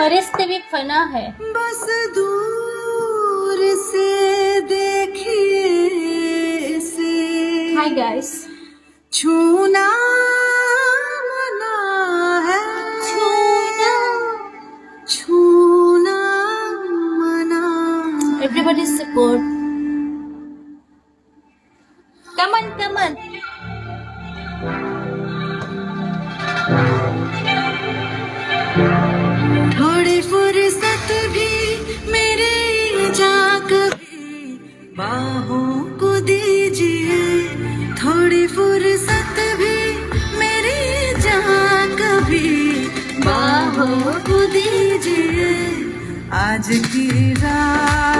फरिश्ते भी फना है। बस दूर से देखिए से हाय गाइस छूना मना है। छूना। छूना मना support. बाहों को दीजिए, थोड़ी फुर्सत भी मेरी जा कभी। बाहों को दीजिए, आज की रात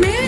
Maybe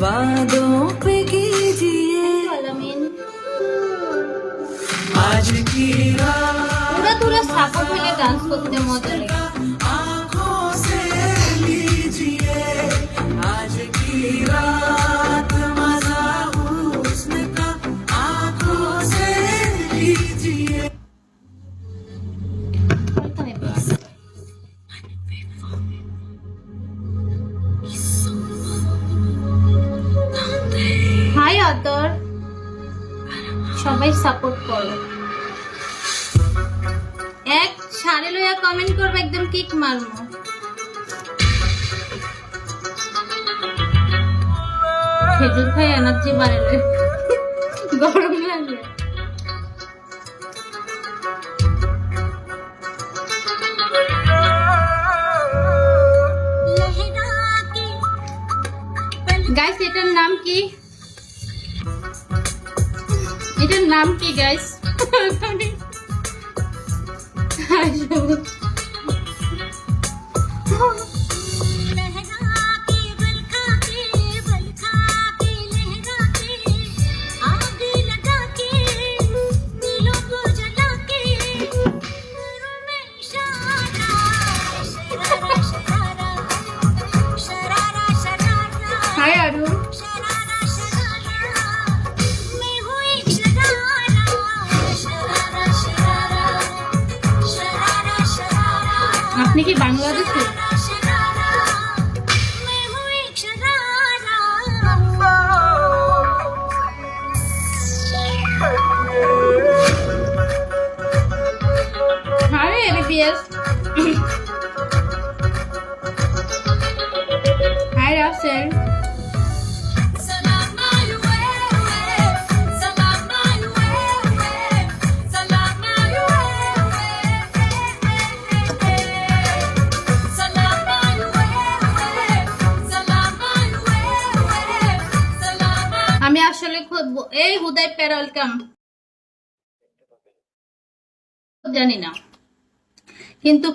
वादों पे कीजिए आज की पूरा पूरा सापों के लिए डांस करते मजा অতর সবাই সাপোর্ট করো। এক সারে লইয়া কমেন্ট করবে একদম কিক মারমো খেজুর খাই এনার্জি বাড়ালে গরম লাগে। গাইস এটার নাম কি? এটার নাম কি গাইস হাই আপনি কি বাংলাদেশে হাই এবিএস এই হুদাই প্যারল কাম জানি না। কিন্তু